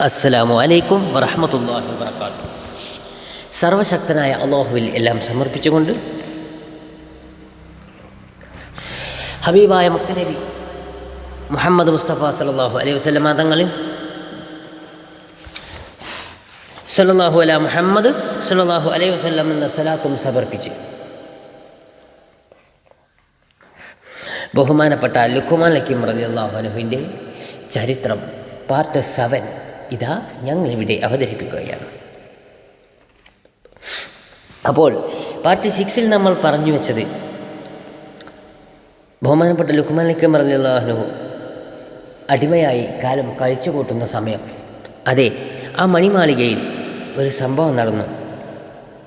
അസ്സലാമു അലൈക്കും വറഹമത്തല്ലാഹി വാത്തു സർവശക്തനായ അള്ളാഹുവിൽ എല്ലാം സമർപ്പിച്ചുകൊണ്ട് ഹബീബായ മുക്തനബി മുഹമ്മദ് മുസ്തഫ സല്ലല്ലാഹു അലൈഹി വസല്ലമ തങ്ങളിൽ സല്ലല്ലാഹു അല മുഹമ്മദ് സല്ലല്ലാഹു അലൈഹി വസ്ലം എന്ന സലാത്തും സമർപ്പിച്ച് ബഹുമാനപ്പെട്ട ലുക്കുമാൻ ലക്കിം റലി അള്ളാഹു അനുഹുവിന്റെ ചരിത്രം പാർട്ട് സെവൻ ഇതാ ഞങ്ങളിവിടെ അവതരിപ്പിക്കുകയാണ്. അപ്പോൾ പാർട്ട് സിക്സിൽ നമ്മൾ പറഞ്ഞു വെച്ചത് ബഹുമാനപ്പെട്ട ലുക്കുമാൻ പറഞ്ഞു അടിമയായി കാലം കഴിച്ചു കൂട്ടുന്ന സമയം. അതെ ആ മണിമാളികയിൽ ഒരു സംഭവം നടന്നു.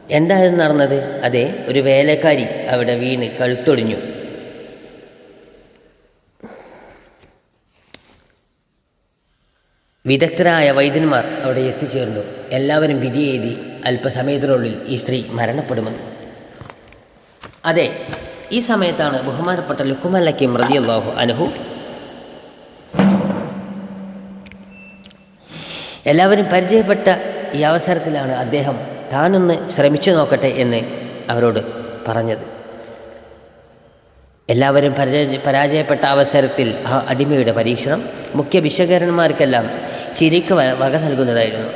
എന്തായിരുന്നു നടന്നത്? അതെ ഒരു വേലക്കാരി അവിടെ വീണ് കഴുത്തൊടിഞ്ഞു. വിദഗ്ധരായ വൈദ്യന്മാർ അവിടെ എത്തിച്ചേർന്നു. എല്ലാവരും വിധി എഴുതി അല്പസമയത്തിനുള്ളിൽ ഈ സ്ത്രീ മരണപ്പെടുമെന്ന്. അതെ ഈ സമയത്താണ് ബഹുമാനപ്പെട്ട ലുക്കുമല്ലക്കിം റതിയല്ലാഹു അനുഹു എല്ലാവരും പരിചയപ്പെട്ട ഈ അവസരത്തിലാണ് അദ്ദേഹം താനൊന്ന് ശ്രമിച്ചു നോക്കട്ടെ എന്ന് അവരോട് പറഞ്ഞത്. എല്ലാവരും പരാജയ പരാജയപ്പെട്ട അവസരത്തിൽ ആ അടിമയുടെ പരീക്ഷണം മുഖ്യ ഭിഷകരന്മാർക്കെല്ലാം ചിരിക്ക് വക നൽകുന്നതായിരുന്നു.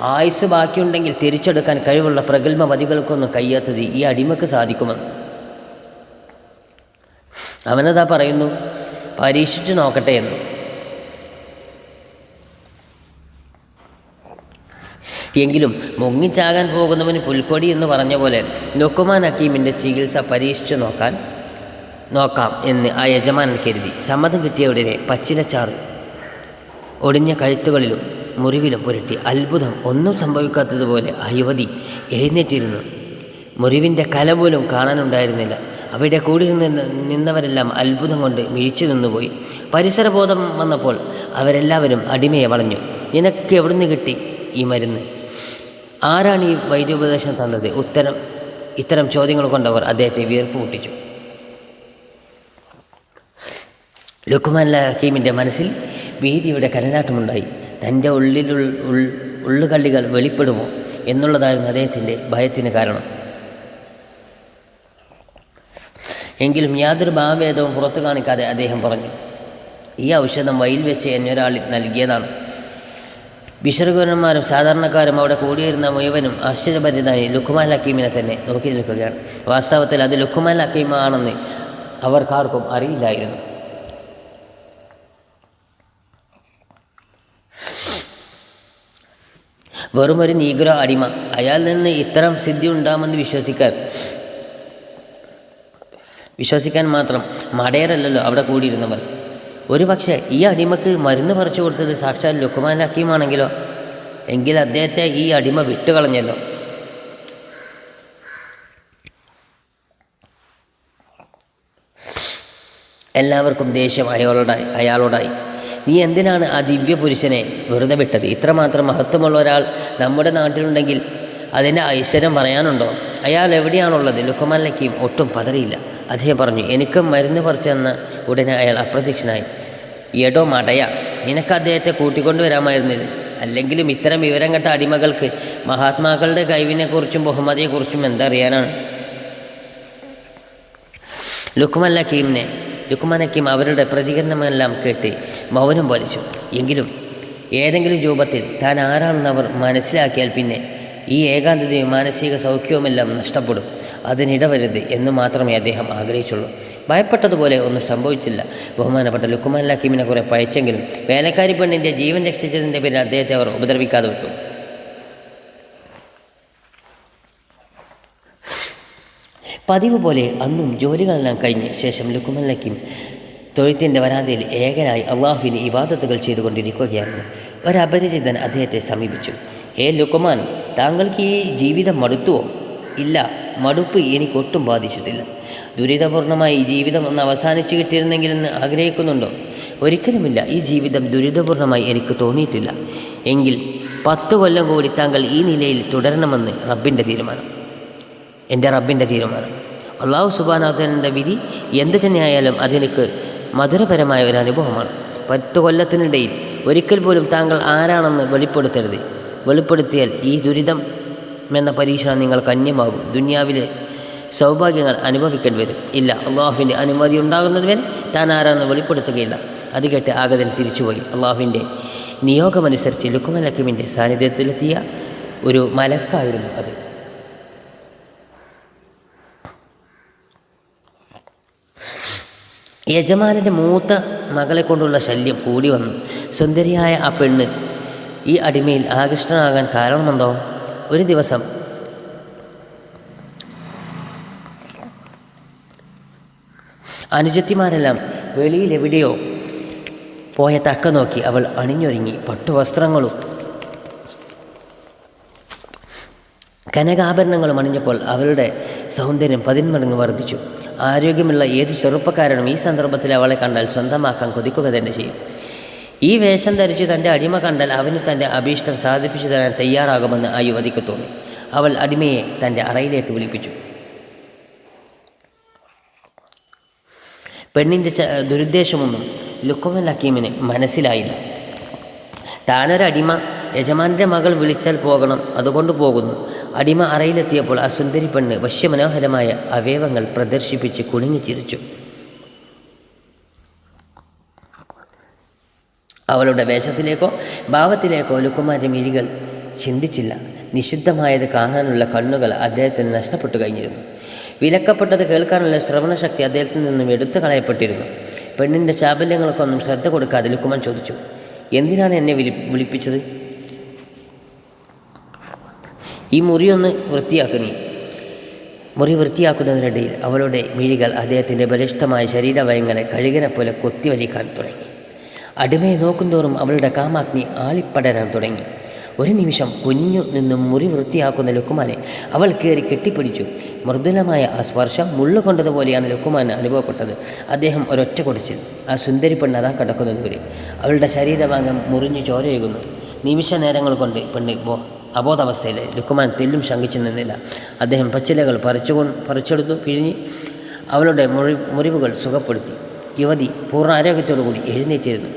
ആയുസ് ബാക്കിയുണ്ടെങ്കിൽ തിരിച്ചെടുക്കാൻ കഴിവുള്ള പ്രഗത്ഭമതികൾക്കൊന്നും കഴിയാത്തത് ഈ അടിമക്ക് സാധിക്കുമെന്ന്. അവനതാ പറയുന്നു? പരീക്ഷിച്ചു നോക്കട്ടെ എന്ന്. എങ്കിലും മുങ്ങിച്ചാകാൻ പോകുന്നവന് പുൽക്കൊടി എന്ന് പറഞ്ഞ പോലെ ലുക്കുമാൻ ഹക്കീമിന്റെ ചികിത്സ പരീക്ഷിച്ചു നോക്കാൻ നോക്കാം എന്ന് ആ യജമാനൻ കരുതി. സമ്മതം കിട്ടിയ ഉടനെ പച്ചിലച്ചാറ് ഒടിഞ്ഞ കഴുത്തുകളിലും മുറിവിലും പുരട്ടി അത്ഭുതം ഒന്നും സംഭവിക്കാത്തതുപോലെ ആ യുവതി എഴുന്നേറ്റിരുന്നു. മുറിവിന്റെ കല പോലും കാണാനുണ്ടായിരുന്നില്ല. അവിടെ കൂടി നിന്ന് നിന്നവരെല്ലാം അത്ഭുതം കൊണ്ട് മിഴിച്ചു നിന്നുപോയി. പരിസരബോധം വന്നപ്പോൾ അവരെല്ലാവരും അടിമയെ വളഞ്ഞു. നിനക്ക് എവിടുന്ന് കിട്ടി ഈ മരുന്ന്? ആരാണ് ഈ വൈദ്യോപദേശം തന്നത്? ഉത്തരം ഇത്തരം ചോദ്യങ്ങൾ കൊണ്ടവർ അദ്ദേഹത്തെ വീർപ്പ് മുട്ടിച്ചു ലുക്കുമാൻ ഹക്കീമിന്റെ മനസ്സിൽ ഭീതിയുടെ കരനാട്ടമുണ്ടായി തന്റെ ഉൾ- ഉള്ളുകള്ളികൾ വെളിപ്പെടുമോ എന്നുള്ളതായിരുന്നു അദ്ദേഹത്തിന്റെ ഭയത്തിന് കാരണം. എങ്കിലും യാതൊരു ഭാവഭേദവും പുറത്തു കാണിക്കാതെ അദ്ദേഹം പറഞ്ഞു ഈ ഔഷധം വയിൽ വെച്ച് എന്നൊരാൾ നൽകിയതാണ്. ബിഷറുകുരന്മാരും സാധാരണക്കാരും അവിടെ കൂടിയിരുന്ന മുഴുവനും ആശ്ചര്യഭരിതനായി ലുക്കുമാൻ ഹക്കീമിനെ തന്നെ നോക്കി നിൽക്കുകയാണ്. വാസ്തവത്തിൽ അത് ലുക്കുമാൻ ഹക്കീമാണെന്ന് അവർക്കാർക്കും അറിയില്ലായിരുന്നു. വെറും ഒരു നീഗ്രോ അടിമ. അയാളിൽ നിന്ന് ഇത്തരം സിദ്ധി ഉണ്ടാമെന്ന് വിശ്വസിക്കാൻ വിശ്വസിക്കാൻ മാത്രം മടയരല്ലല്ലോ അവിടെ കൂടിയിരുന്നവർ. ഒരു പക്ഷേ ഈ അടിമക്ക് മരുന്ന് പറിച്ചു കൊടുത്തത് സാക്ഷാൽ ലുക്കുമാൻ ഹക്കീമാണെങ്കിലോ? എങ്കിൽ അദ്ദേഹത്തെ ഈ അടിമ വിട്ടുകളഞ്ഞല്ലോ. എല്ലാവർക്കും ദേഷ്യം അയാളോടായി അയാളോടായി. നീ എന്തിനാണ് ആ ദിവ്യ പുരുഷനെ വെറുതെ വിട്ടത്? ഇത്രമാത്രം മഹത്വമുള്ള ഒരാൾ നമ്മുടെ നാട്ടിലുണ്ടെങ്കിൽ അതിന്റെ ഐശ്വര്യം പറയാനുണ്ടോ? അയാൾ എവിടെയാണുള്ളത്? ലുക്കമാലയ്ക്കും ലക്കീം ഒട്ടും പതറിയില്ല. അദ്ദേഹം പറഞ്ഞു എനിക്കും മരുന്ന് പറിച്ചു തന്ന ഉടനെ അയാൾ അപ്രത്യക്ഷനായി. എടോ മടയ നിനക്ക് അദ്ദേഹത്തെ കൂട്ടിക്കൊണ്ടുവരാമായിരുന്നില്ല അല്ലെങ്കിലും ഇത്തരം വിവരം കെട്ട അടിമകൾക്ക് മഹാത്മാക്കളുടെ കഴിവിനെക്കുറിച്ചും ബഹുമതിയെക്കുറിച്ചും എന്തറിയാനാണ്? ലുക്മാൻ ഹക്കീമിനെ ലുക്മാൻ ഹക്കീം അവരുടെ പ്രതികരണമെല്ലാം കേട്ട് മൗനം പാലിച്ചു. എങ്കിലും ഏതെങ്കിലും രൂപത്തിൽ താൻ ആരാണെന്ന് അവർ മനസ്സിലാക്കിയാൽ പിന്നെ ഈ ഏകാന്തതയും മാനസിക സൗഖ്യവുമെല്ലാം നഷ്ടപ്പെടും. അതിനിടവരുത് എന്ന് മാത്രമേ അദ്ദേഹം ആഗ്രഹിച്ചുള്ളൂ. ഭയപ്പെട്ടതുപോലെ ഒന്നും സംഭവിച്ചില്ല. ബഹുമാനപ്പെട്ട ലുക്കുമാൻ ലക്കീമിനെ കുറെ പയച്ചെങ്കിലും വേലക്കാരി പെണ്ണിന്റെ ജീവൻ രക്ഷിച്ചതിന്റെ പേരിൽ അദ്ദേഹത്തെ അവർ ഉപദ്രവിക്കാതെ വിട്ടു. പതിവ് പോലെ അന്നും ജോലികളെല്ലാം കഴിഞ്ഞ് ശേഷം ലുക്കുമാൻ ലക്കിം തൊഴുത്തിന്റെ വരാന്തയിൽ ഏകനായി അള്ളാഹുവിന് ഇബാദത്തുകൾ ചെയ്തുകൊണ്ടിരിക്കുകയായിരുന്നു ഒരപരിചിതൻ അദ്ദേഹത്തെ സമീപിച്ചു. ഏ ലുക്കുമാൻ താങ്കൾക്ക് ഈ ജീവിതം മടുത്തുവോ? ഇല്ല മടുപ്പ് എനിക്കൊട്ടും ബാധിച്ചിട്ടില്ല. ദുരിതപൂർണമായി ഈ ജീവിതം ഒന്ന് അവസാനിച്ചു കിട്ടിയിരുന്നെങ്കിലെന്ന് ആഗ്രഹിക്കുന്നുണ്ടോ? ഒരിക്കലുമില്ല ഈ ജീവിതം ദുരിതപൂർണമായി എനിക്ക് തോന്നിയിട്ടില്ല. എങ്കിൽ പത്തു കൊല്ലം കൂടി താങ്കൾ ഈ നിലയിൽ തുടരണമെന്ന് റബ്ബിന്റെ തീരുമാനം. എന്റെ റബ്ബിന്റെ തീരുമാനം. അള്ളാഹു സുബാനാഥന്റെ വിധി എന്ത് തന്നെയായാലും അതെനിക്ക് മധുരപരമായ ഒരു അനുഭവമാണ്. പത്ത് കൊല്ലത്തിനിടയിൽ ഒരിക്കൽ പോലും താങ്കൾ ആരാണെന്ന് വെളിപ്പെടുത്തരുത്. വെളിപ്പെടുത്തിയാൽ ഈ ദുരിതം എന്ന പരീക്ഷണം നിങ്ങൾ കന്യമാകും. ദുനിയാവിലെ സൗഭാഗ്യങ്ങൾ അനുഭവിക്കേണ്ടി വരും. ഇല്ല അള്ളാഹുവിന്റെ അനുമതി ഉണ്ടാകുന്നതുവരെ താൻ ആരാന്ന് വെളിപ്പെടുത്തുകയില്ല. അത് കേട്ട് ആഗതൻ തിരിച്ചുപോയി. അള്ളാഹുവിന്റെ നിയോഗമനുസരിച്ച് ലുക്കുമലക്കിമിന്റെ സാന്നിധ്യത്തിലെത്തിയ ഒരു മലക്കായിരുന്നു അത്. യജമാനന്റെ മൂത്ത മകളെ കൊണ്ടുള്ള ശല്യം കൂടി വന്നു. സുന്ദരിയായ ആ പെണ്ണ് ഈ അടിമയിൽ ആകൃഷ്ടനാകാൻ കാരണമെന്തോ? ഒരു ദിവസം അനുജത്തിമാരെല്ലാം വെളിയിലെവിടെയോ പോയ തക്ക നോക്കി അവൾ അണിഞ്ഞൊരുങ്ങി. പട്ടുവസ്ത്രങ്ങളും കനകാഭരണങ്ങളും അണിഞ്ഞപ്പോൾ അവളുടെ സൗന്ദര്യം പതിന്മടങ്ങ് വർദ്ധിച്ചു. ആരോഗ്യമുള്ള ഏത് ചെറുപ്പക്കാരനും ഈ സന്ദർഭത്തിൽ അവളെ കണ്ടാൽ സ്വന്തമാക്കാൻ കൊതിക്കുക തന്നെ ചെയ്യും. ഈ വേഷം ധരിച്ച് തന്റെ അടിമ കണ്ടാൽ അവന് തന്റെ അഭീഷ്ടം സാധിപ്പിച്ചു തരാൻ തയ്യാറാകുമെന്ന് ആ യുവതിക്ക് തോന്നി. അവൾ അടിമയെ തന്റെ അറയിലേക്ക് വിളിപ്പിച്ചു. പെണ്ണിന്റെ ദുരുദ്ദേശമൊന്നും ലുക്കുമൽ ഹക്കീമിന് മനസ്സിലായില്ല. താനൊരടിമ യജമാന്റെ മകൾ വിളിച്ചാൽ പോകണം അതുകൊണ്ട് പോകുന്നു. അടിമ അറയിലെത്തിയപ്പോൾ ആ സുന്ദരി പെണ്ണ് വശ്യമനോഹരമായ അവയവങ്ങൾ പ്രദർശിപ്പിച്ച് കുണുങ്ങിച്ചിരിച്ചു അവളുടെ വേഷത്തിലേക്കോ ഭാവത്തിലേക്കോ ലുക്കുമാരുടെ മിഴികൾ ചിന്തിച്ചില്ല. നിഷിദ്ധമായത് കാണാനുള്ള കണ്ണുകൾ അദ്ദേഹത്തിന് നഷ്ടപ്പെട്ടു കഴിഞ്ഞിരുന്നു. വിലക്കപ്പെട്ടത് കേൾക്കാനുള്ള ശ്രവണശക്തി അദ്ദേഹത്തിൽ നിന്നും എടുത്തു കളയപ്പെട്ടിരുന്നു. പെണ്ണിന്റെ ശാബല്യങ്ങൾക്കൊന്നും ശ്രദ്ധ കൊടുക്കാതെ ലുക്കുമാൻ ചോദിച്ചു എന്തിനാണ് എന്നെ വിളി വിളിപ്പിച്ചത്? ഈ മുറിയൊന്ന് വൃത്തിയാക്കു നീ. മുറി വൃത്തിയാക്കുന്നതിനിടയിൽ അവളുടെ മിഴികൾ അദ്ദേഹത്തിന്റെ ബലിഷ്ഠമായ ശരീരവയങ്ങളെ കഴുകനെ പോലെ കൊത്തിവലിക്കാൻ തുടങ്ങി. അടിമയെ നോക്കുന്തോറും അവളുടെ കാമാഗ്നി ആളിപ്പടരാൻ തുടങ്ങി. ഒരു നിമിഷം കുഞ്ഞു നിന്നും മുറി വൃത്തിയാക്കുന്ന ലുക്കുമാനെ അവൾ കയറി കെട്ടിപ്പിടിച്ചു. മൃദുലമായ ആ സ്പർശം മുള്ളുകൊണ്ടതുപോലെയാണ് ലുക്കുമാന് അനുഭവപ്പെട്ടത്. അദ്ദേഹം ഒരൊറ്റ കുടിച്ചിൽ. ആ സുന്ദരി പെണ്ണ് അതാ കിടക്കുന്ന വരെ അവളുടെ ശരീരഭാഗം മുറിഞ്ഞു ചോരയൊഴുകുന്നു. നിമിഷ നേരങ്ങൾ കൊണ്ട് പെണ്ണ് അബോധാവസ്ഥയിൽ ലുക്കുമാൻ തെല്ലും ശങ്കിച്ചു നിന്നില്ല. അദ്ദേഹം പച്ചിലകൾ പറിച്ചുകൊ പറിച്ചെടുത്തു പിഴിഞ്ഞ് അവളുടെ മുറി മുറിവുകൾ സുഖപ്പെടുത്തി. യുവതി പൂർണ ആരോഗ്യത്തോടു കൂടി എഴുന്നേറ്റിരുന്നു.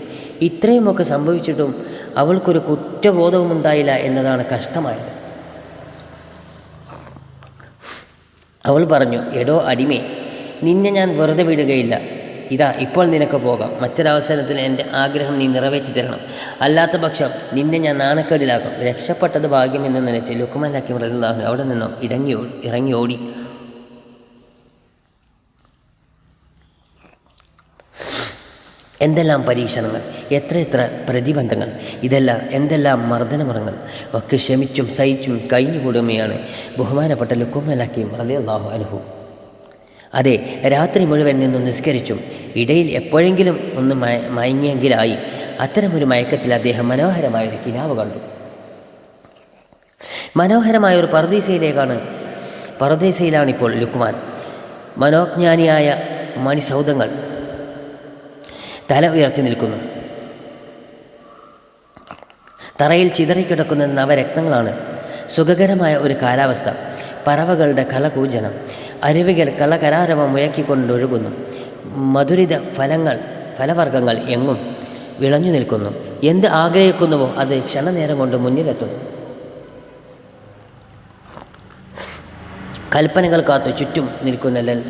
ഇത്രയുമൊക്കെ സംഭവിച്ചിട്ടും അവൾക്കൊരു കുറ്റബോധവും ഉണ്ടായില്ല എന്നതാണ് കഷ്ടമായത്. അവൾ പറഞ്ഞു എടോ അടിമേ നിന്നെ ഞാൻ വെറുതെ വിടുകയില്ല. ഇതാ ഇപ്പോൾ നിനക്ക് പോകാം. മറ്റൊരവസരത്തിൽ എന്റെ ആഗ്രഹം നീ നിറവേറ്റി തരണം. അല്ലാത്ത പക്ഷം നിന്നെ ഞാൻ നാണക്കേടിലാക്കും. രക്ഷപ്പെട്ടത് ഭാഗ്യമെന്ന് നനച്ച് ലുക്കുമാൻ ഹക്കീം റഹ്ലാഹു അവിടെ നിന്നും ഇടങ്ങി ഇറങ്ങി ഓടി. എന്തെല്ലാം പരീക്ഷണങ്ങൾ എത്രയെത്ര പ്രതിബന്ധങ്ങൾ ഇതെല്ലാം എന്തെല്ലാം മർദ്ദനമുറങ്ങൾ ഒക്കെ ക്ഷമിച്ചും സഹിച്ചും കഴിഞ്ഞുകൂടുകയാണ് ബഹുമാനപ്പെട്ട ലുക്കുമലാക്കിയും റലിയല്ലാഹു അനുഭവ അതെ രാത്രി മുഴുവൻ നിന്ന് നിസ്കരിച്ചു ഇടയിൽ എപ്പോഴെങ്കിലും ഒന്ന് മയ മയങ്ങിയെങ്കിലായി അത്തരമൊരു മയക്കത്തിൽ അദ്ദേഹം മനോഹരമായൊരു കിനാവ് കണ്ടു. മനോഹരമായ ഒരു പർദീസയിലേക്കാണ് പർദീസയിലാണിപ്പോൾ ലുക്മാൻ. മനോജ്ഞാനിയായ മണിസൗധങ്ങൾ തല ഉയർത്തി നിൽക്കുന്നു. തറയിൽ ചിതറിക്കിടക്കുന്ന നവരത്നങ്ങളാണ് സുഖകരമായ ഒരു കാലാവസ്ഥ പറവകളുടെ കളകൂജനം അരുവികൾ കളകരാരവം മുഴക്കിക്കൊണ്ടൊഴുകുന്നു മധുരിത ഫലങ്ങൾ ഫലവർഗങ്ങൾ എങ്ങും വിളഞ്ഞു നിൽക്കുന്നു. എന്ത് ആഗ്രഹിക്കുന്നുവോ അത് ക്ഷണനേരം കൊണ്ട് മുന്നിലെത്തുന്നു. കൽപ്പനകൾ കാത്തു ചുറ്റും നിൽക്കുന്ന ലൽ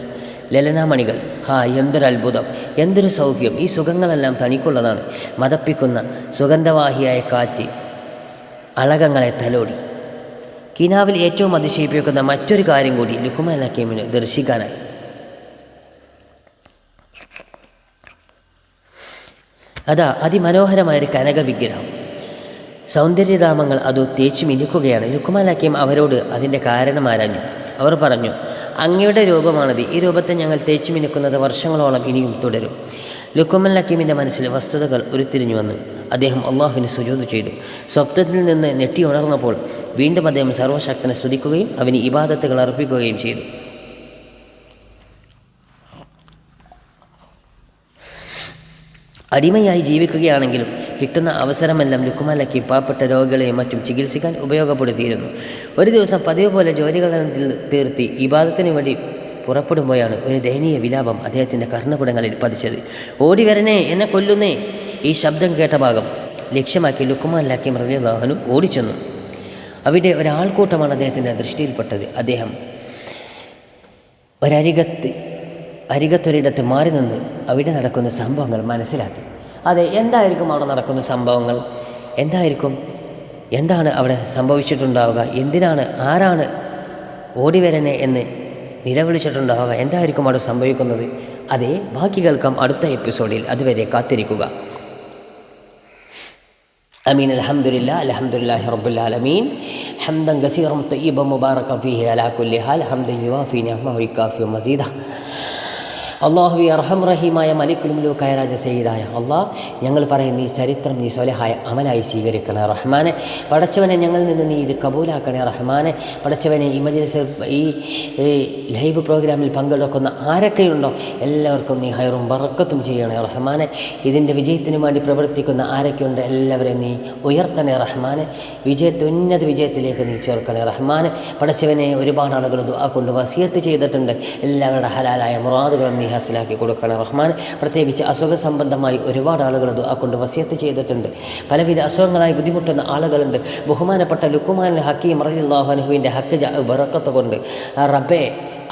ലലനാമണികൾ. ഹാ എന്തൊരു അത്ഭുതം എന്തൊരു സൗഖ്യം. ഈ സുഖങ്ങളെല്ലാം തനിക്കുള്ളതാണ്. മതപ്പിക്കുന്ന സുഗന്ധവാഹിയായ കാറ്റ് അളകങ്ങളെ തലോടി. കിനാവിൽ ഏറ്റവും അതിശയിപ്പിക്കുന്ന മറ്റൊരു കാര്യം കൂടി ലുക്കുമാൻ ഹക്കീമിന് ദർശിക്കാനായി. അതാ അതിമനോഹരമായൊരു കനക വിഗ്രഹം സൗന്ദര്യധാമങ്ങൾ അത് തേച്ചു മിനുക്കുകയാണ്. ലുക്കുമാൻ ഹക്കീം അവരോട് അതിന്റെ കാരണം ആരാഞ്ഞു? അവർ പറഞ്ഞു അങ്ങയുടെ രൂപമാണത്. ഈ രൂപത്തെ ഞങ്ങൾ തേച്ചു മിനുക്കുന്നത് വർഷങ്ങളോളം ഇനിയും തുടരും. ലുക്കുമൻ ഹക്കീമിന്റെ മനസ്സിൽ വസ്തുതകൾ ഉരുത്തിരിഞ്ഞു വന്നു. അദ്ദേഹം അള്ളാഹുവിന് സുജോത് ചെയ്തു. സ്വപ്നത്തിൽ നിന്ന് ഞെട്ടി ഉണർന്നപ്പോൾ വീണ്ടും അദ്ദേഹം സർവശക്തനെ സ്തുതിക്കുകയും അവന് ഇബാദത്തുകൾ അർപ്പിക്കുകയും ചെയ്തു. അടിമയായി ജീവിക്കുകയാണെങ്കിലും കിട്ടുന്ന അവസരമെല്ലാം ലുക്കുമാലയ്ക്ക് പാവപ്പെട്ട രോഗികളെയും മറ്റും ചികിത്സിക്കാൻ ഉപയോഗപ്പെടുത്തിയിരുന്നു. ഒരു ദിവസം പതിവ് പോലെ ജോലികളെല്ലാം തീർത്തി ഇബാദത്തിന് വേണ്ടി പുറപ്പെടുമ്പോഴാണ് ഒരു ദയനീയ വിലാപം അദ്ദേഹത്തിന്റെ കർണപുടങ്ങളിൽ പതിച്ചത്. ഓടി വരണേ എന്നെ കൊല്ലുന്നേ ഈ ശബ്ദം കേട്ട ഭാഗം ലക്ഷ്യമാക്കി ലുക്കുമാൻ ലാക്കി റലിയാഹുനും ഓടിച്ചെന്നു. അവിടെ ഒരാൾക്കൂട്ടമാണ് അദ്ദേഹത്തിന്റെ ദൃഷ്ടിയിൽപ്പെട്ടത്. അദ്ദേഹം ഒരരികത്ത് അരികത്തൊരിടത്ത് മാറി നിന്ന് അവിടെ നടക്കുന്ന സംഭവങ്ങൾ മനസ്സിലാക്കി. അതെ എന്തായിരിക്കും അവിടെ നടക്കുന്ന സംഭവങ്ങൾ? എന്തായിരിക്കും? എന്താണ് അവിടെ സംഭവിച്ചിട്ടുണ്ടാവുക? എന്തിനാണ് ആരാണ് ഓടിവരനെ എന്ന് നിലവിളിച്ചിട്ടുണ്ടാവുക എന്തായിരിക്കും അവിടെ സംഭവിക്കുന്നത് അതെ ബാക്കി കേൾക്കാം അടുത്ത എപ്പിസോഡിൽ അതുവരെ കാത്തിരിക്കുക أمين الحمد لله الحمد لله رب العالمين حمدا كثيرا طيبا مباركا فيه على كل حال حمدا يوافي نعمه ويكافئ مزيده അള്ളാഹു അർഹം റഹീമായ മലിക്കുൽ കയരാജ രാജ സയ്യിദായ അള്ളാഹ് ഞങ്ങൾ പറയുന്ന നീ ചരിത്രം നീ സ്വലഹായ അമലായി സ്വീകരിക്കണേ റഹ്മാനെ. പടച്ചവനെ ഞങ്ങളിൽ നിന്ന് നീ ഇത് കബൂലാക്കണേ റഹ്മാനെ. പടച്ചവനെ ഈ മജ്ലിസ് ഈ ലൈവ് പ്രോഗ്രാമിൽ പങ്കെടുക്കുന്ന ആരൊക്കെയുണ്ടോ എല്ലാവർക്കും നീ ഹൈറും വറക്കത്തും ചെയ്യണേ റഹ്മാനെ. ഇതിന്റെ വിജയത്തിന് വേണ്ടി പ്രവർത്തിക്കുന്ന ആരൊക്കെയുണ്ട് എല്ലാവരെയും നീ ഉയർത്തണേ റഹ്മാനെ. വിജയത്തെ ഉന്നത വിജയത്തിലേക്ക് നീ ചേർക്കണേ റഹ്മാനെ. പടച്ചവനെ ഒരുപാട് ആളുകൾ ആ കൊണ്ട് വസിയത്ത് ചെയ്തിട്ടുണ്ട്. എല്ലാവരുടെ ഹലാലായ മുറാദുകളും നീ ഹാസിലാക്കി കൊടുക്കണം. റഹ്മാൻ പ്രത്യേകിച്ച് അസുഖ സംബന്ധമായി ഒരുപാട് ആളുകൾ ആ കൊണ്ട് വസിയത്ത് ചെയ്തിട്ടുണ്ട്. പലവിധ അസുഖങ്ങളായി ബുദ്ധിമുട്ടുന്ന ആളുകളുണ്ട്. ബഹുമാനപ്പെട്ട ലുക്കുമാൻ ഹക്കീം റഹിള്ളാഹുനുഹുവിന്റെ ഹക്ക് ബറക്കത്ത് കൊണ്ട് റബ്ബെ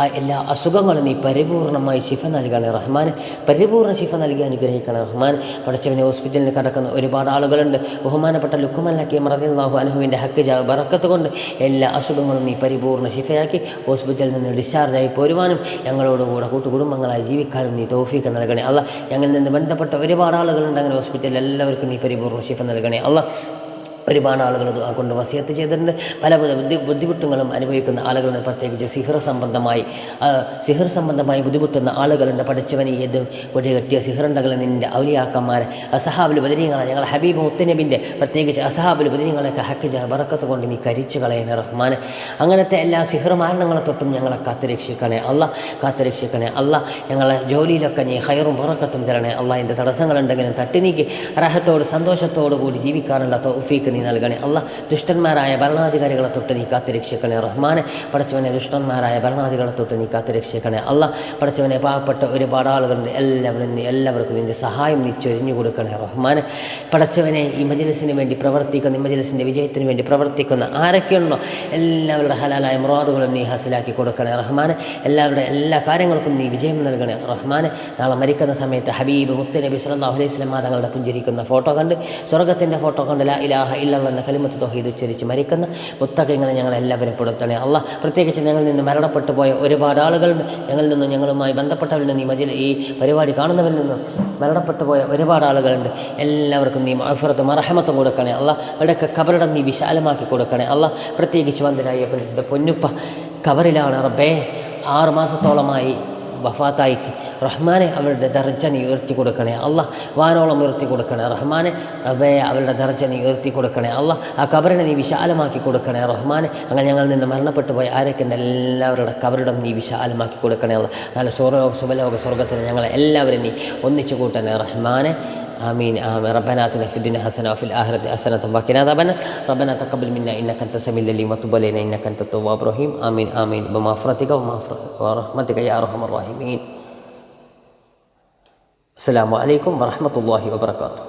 എല്ലാ അസുഖങ്ങളും നീ പരിപൂർണമായി ശിഫ നൽകണേ റഹ്മാൻ. പരിപൂർണ ശിഫ നൽകി അനുഗ്രഹിക്കണം റഹ്മാൻ. പഠിച്ചവനെ ഹോസ്പിറ്റലിൽ കിടക്കുന്ന ഒരുപാട് ആളുകളുണ്ട്. ബഹുമാനപ്പെട്ട ലുക്കുമല്ലാക്കി മറദില്ലാഹു അനുഹുവിന്റെ ഹക്ക് ജാവ് ബറക്കത്ത് കൊണ്ട് എല്ലാ അസുഖങ്ങളും നീ പരിപൂർണ ശിഫയാക്കി. ഹോസ്പിറ്റലിൽ നിന്ന് ഡിസ്ചാർജായി പോരുവാനും ഞങ്ങളോട് കൂടെ കൂട്ടുകുടുംബങ്ങളായി ജീവിക്കാനും നീ തോഫീക്ക് നൽകണേ അല്ല ഞങ്ങളിൽ നിന്ന് ബന്ധപ്പെട്ട ഒരുപാട് ആളുകളുണ്ട്. അങ്ങനെ ഹോസ്പിറ്റലിൽ എല്ലാവർക്കും നീ പരിപൂർണ ശിഫ നൽകണേ അല്ല ഒരുപാട് ആളുകൾ കൊണ്ട് വസിയത്ത് ചെയ്തിട്ടുണ്ട്. പല ബുദ്ധി ബുദ്ധിമുട്ടുകളും അനുഭവിക്കുന്ന ആളുകളുണ്ട്. പ്രത്യേകിച്ച് സിഹർ സംബന്ധമായി സിഹർ സംബന്ധമായി ബുദ്ധിമുട്ടുന്ന ആളുകളുണ്ട്. പഠിച്ചവനെ ഏത് കൊടി കെട്ടിയ സിഹറുണ്ടകൾ നിന്റെ ഔലിയാക്കന്മാരെ അസഹാബുൽ ബദരീങ്ങളെ ഞങ്ങൾ ഹബീബ് മുത്തനബിന്റെ പ്രത്യേകിച്ച് അസഹാബുൽ ബദരീങ്ങളൊക്കെ ഹക്ക് ബറക്കത്ത് കൊണ്ട് നീ കരിച്ചു കളയണേ റഹ്മാൻ അങ്ങനത്തെ എല്ലാ സിഹർ മാരണങ്ങളെ തൊട്ടും ഞങ്ങളെ കാത്തുരക്ഷിക്കണേ അല്ല കാത്തുരക്ഷിക്കണേ അല്ല. ഞങ്ങളെ ജോലിയിലൊക്കെ നീ ഹയറും ബറക്കത്തും തരണേ അല്ല. എന്റെ തടസ്സങ്ങളുണ്ടെങ്കിലും തട്ടി നീക്കി റഹത്തോട് സന്തോഷത്തോടു കൂടി ജീവിക്കാനുള്ള തൗഫീക്ക് നീ നൽകണേ. അല്ല ദുഷ്ടന്മാരായ ഭരണാധികാരികളെ തൊട്ട് നീ കാത്തുരക്ഷിക്കണേ റഹ്മാനെ. പഠിച്ചവനെ ദുഷ്ടന്മാരായ ഭരണാധികളെ തൊട്ട് നീ കാത്തുരക്ഷിക്കണേ. അല്ല പഠിച്ചവനെ പാവപ്പെട്ട ഒരുപാട് ആളുകളുണ്ട്. എല്ലാവരും എല്ലാവർക്കും നിന്റെ സഹായം നീ ചൊരിഞ്ഞു കൊടുക്കണേ റഹ്മാനെ. പഠിച്ചവനെ ഈ മജിലിസിന് വേണ്ടി പ്രവർത്തിക്കുന്ന ഈ മജിലിസിന്റെ വിജയത്തിന് വേണ്ടി പ്രവർത്തിക്കുന്ന ആരൊക്കെയുണ്ടോ? എല്ലാവരുടെ ഹലാലായ മുറാദുകളും നീ ഹാസിലാക്കി കൊടുക്കണേ റഹ്മാനെ. എല്ലാവരുടെ എല്ലാ കാര്യങ്ങൾക്കും നീ വിജയം നൽകണേ റഹ്മാനെ. നാളെ മരിക്കുന്ന സമയത്ത് ഹബീബ് മുത്തനബി സല്ലാഹു അലൈഹി സ്വലം തങ്ങളുടെ പുഞ്ചിരിക്കുന്ന ഫോട്ടോ കണ്ട് സ്വർഗത്തിന്റെ ഫോട്ടോ കണ്ട് ലാ ഇലാഹ ഇല്ലെന്ന കലിമത്ത് തൊഹീദ് ഉച്ചരിച്ച് മരിക്കുന്ന മുത്തകങ്ങളെ ഞങ്ങളെല്ലാവരും പുറത്തണേ. അല്ല പ്രത്യേകിച്ച് ഞങ്ങളിൽ നിന്ന് മരണപ്പെട്ടു പോയ ഒരുപാട് ആളുകളുണ്ട്. ഞങ്ങളിൽ നിന്നും ഞങ്ങളുമായി ബന്ധപ്പെട്ടവരിൽ നിന്ന് ഈ മജിൽ ഈ പരിപാടി കാണുന്നവരിൽ നിന്നും മരണപ്പെട്ടു പോയ ഒരുപാട് ആളുകളുണ്ട്. എല്ലാവർക്കും നീ അഫുറത്ത് മറഹമത്ത് കൊടുക്കണേ. അല്ല അവിടെയൊക്കെ കബറിടം നീ വിശാലമാക്കി കൊടുക്കണേ. അല്ല പ്രത്യേകിച്ച് വന്ദരായ പൊന്നുപ്പ കബറിലാണ് റബ്ബേ ആറ് മാസത്തോളമായി വഫാത്തായിട്ട്. റഹ്മാനെ അവരുടെ ദർജ നീ ഉയർത്തി കൊടുക്കണേ അല്ല വാനോളം ഉയർത്തി കൊടുക്കണേ. റഹ്മാനെ റബ്ബേ അവരുടെ ദർജ നീ ഉയർത്തി കൊടുക്കണേ അല്ല ആ കബറിനെ നീ വിശാലമാക്കി കൊടുക്കണേ റഹ്മാനെ. അങ്ങനെ ഞങ്ങളിൽ നിന്ന് മരണപ്പെട്ടു പോയ ആരൊക്കെയുണ്ട് എല്ലാവരുടെ കബറിടം നീ വിശാലമാക്കി കൊടുക്കണേ അല്ല നല്ല സ്വർഗ സുബലോക സ്വർഗത്തിന് ഞങ്ങളെ എല്ലാവരും നീ ഒന്നിച്ചു കൂട്ടണേ റഹ്മാനെ. آمين. آمين. ربنا آتنا في الدنيا حسنة وفي الآخرة حسنة. وقنا عذاب النار. ربنا تقبل منا إنك أنت السميع العليم وتب علينا إنك أنت التواب الرحيم. آمين. آمين. بمغفرتك ورحمتك يا أرحم الراحمين. السلام عليكم ورحمة الله وبركاته.